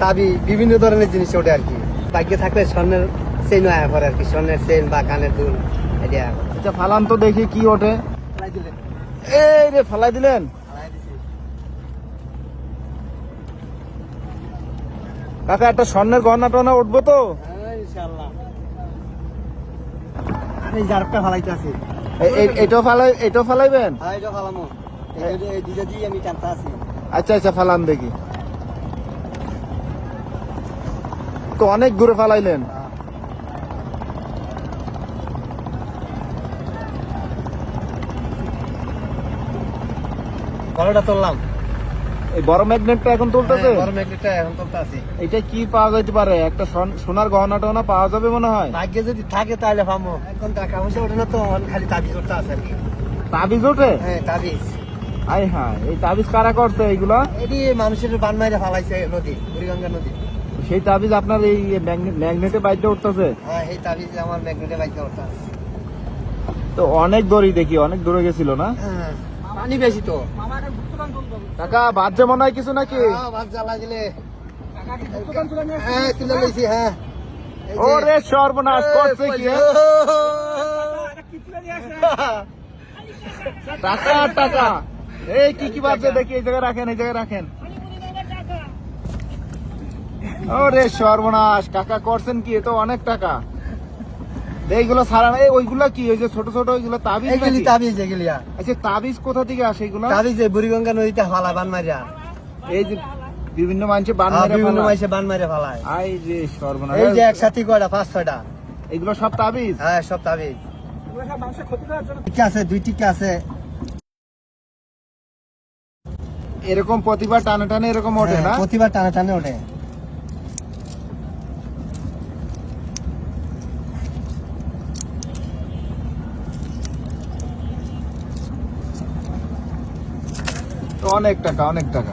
চাবি বিভিন্ন ধরনের জিনিস ওঠে আর কি। ভাগ্যে থাকলে স্বর্ণের চেন আয়া পরে আর কি স্বর্ণের চেন বা কানের দুল এটা আচ্ছা ফালান তো দেখি কি ওঠে। এই রে ফালাই দিলেন। কাকা একটা স্বর্ণের গহনা টনা উঠবো তো? এই জারটা ফালাইতে আছে। এ- এ- এটাও ফালাই এটাও ফালাইবেন? হ্যাঁ এটা ফালামো। এই- এই দুইটা দিয়ে আমি টানতে আছি। আচ্ছা আচ্ছা ফালান দেখি। তো অনেক দূরে ফালাইলেন। বড়টা তুললাম। এই বড় ম্যাগনেটটা এখন তুলতেছে? হ্যাঁ, বড় ম্যাগনেটটা এখন তুলতে আছি এটা কি পাওয়া যেতে পারে? একটা সোন- সোনার গহনা টহনা পাওয়া যাবে মনে হয়? ভাগ্যে যদি থাকে তাহলে পাবো এখন টাকা পয়সা ওঠে না তো খালি তাবিজ করতে আছে আর কি। তাবিজ ওঠে? হ্যাঁ তাবিজ। আই হ্যাঁ এই তাবিজ কারা করছে এইগুলা? এটি মানুষের বান মাইরে ফালাইছে নদী বুড়িগঙ্গা নদী। সেই তাবিজ আপনার এই ম্যাগনেটে বাইকটা উঠতেছে? হ্যাঁ এই তাবিজ আমার ম্যাগনেটে বাইকে করতে তো অনেক দূরই দেখি অনেক দূরে গেছিল না? হ্যাঁ পানি বেশি তো। কাকা বাদ যে মনে হয় কিছু নাকি? হ্যাঁ, ভাত জ্বালা দিলে। হ্যাঁ তুলে লইছি হ্যাঁ। ওরে সর্বনাশ করছে কি? টাকা টাকা। এই কি কি বাজছে দেখি এই জায়গায় রাখেন এই জায়গায় রাখেন। ওরে সর্বনাশ কাকা করছেন কি? এ তো অনেক টাকা। এইগুলো সারা এই ওইগুলা কি? ওই যে ছোট ছোট ওইগুলো তাবিজ এইগুলি তাবিজ এগুলিয়া আচ্ছা তাবিজ কোথা থেকে আসে এগুলো? তাবিজ এই বুড়িগঙ্গা নদীতে ফালা বান মারিয়া এই যে বিভিন্ন মানুষে বান হ্যাঁ, বিভিন্ন ফেলায়। মাইসে বান মারে ফালায়। আই যে সর্বনাশ। এই যে একসাথে কয়টা? পাঁচ ছয়টা। এগুলো সব তাবিজ? হ্যাঁ সব তাবিজ। আছে দুই টিকা আছে। এরকম প্রতিবার টানে টানে এরকম ওঠে হ্যাঁ, না? প্রতিবার টানে টানে ওঠে। অনেক টাকা অনেক টাকা।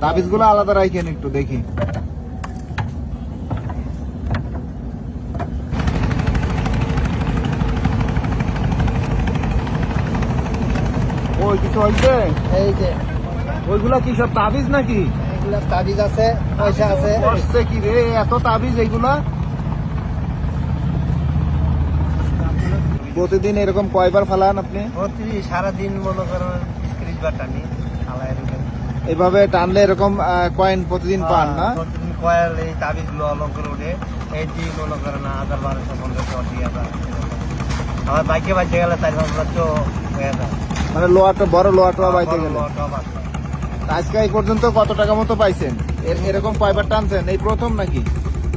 তাবিজগুলো আলাদা রাখেন একটু দেখি। ওই কিছু হয়েছে এই যে। ওইগুলা কি সব তাবিজ নাকি? তাবিজ আছে পয়সা আছে। কি রে? এত তাবিজ এইগুলা? প্রতিদিন এরকম কয়বার ফালান আপনি? প্রতি সারাদিন মনে করেন ত্রিশ বার টানি এভাবে টানলে এরকম কয়েন প্রতিদিন পান না? হ্যাঁ, প্রতিদিন কয়েল এই তাবিজগুলো অলং করে উঠে এই মনে করেন হাজার বারোশো হাজার। আমার বাইকে বাজে গেলে চার পাঁচ লক্ষ হয়ে যায়। মানে লোহাটা বড় লোহাটা বাইতে গেলে। আজকে এই পর্যন্ত কত টাকা মতো পাইছেন? এর- এরকম কয়বার টানছেন এই প্রথম নাকি?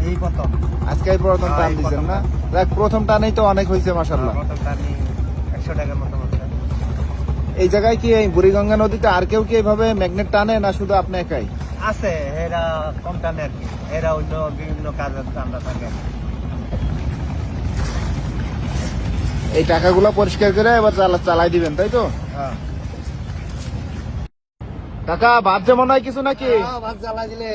এই প্রথম। আজকে এই প্রথম হ্যাঁ, টান এই দিচ্ছেন না? দেখ প্রথম টানেই তো অনেক হয়েছে মাসাল্লাহ প্রথম একশো টাকার মতো এই জায়গায় কি এই বুড়িগঙ্গা নদীতে আর কেউ কি এইভাবে ম্যাগনেট টানে না শুধু আপনি একাই? আছে এরা কম টানে আর কি। এরা অন্য বিভিন্ন কাজের ঠান্ডা থাকে। এই টাকাগুলো পরিষ্কার করে এবার চালাই দিবেন তাই তো? হ্যাঁ। কাকা ভাত যেমন হয় কিছু নাকি? ভাত জ্বালাই দিলে।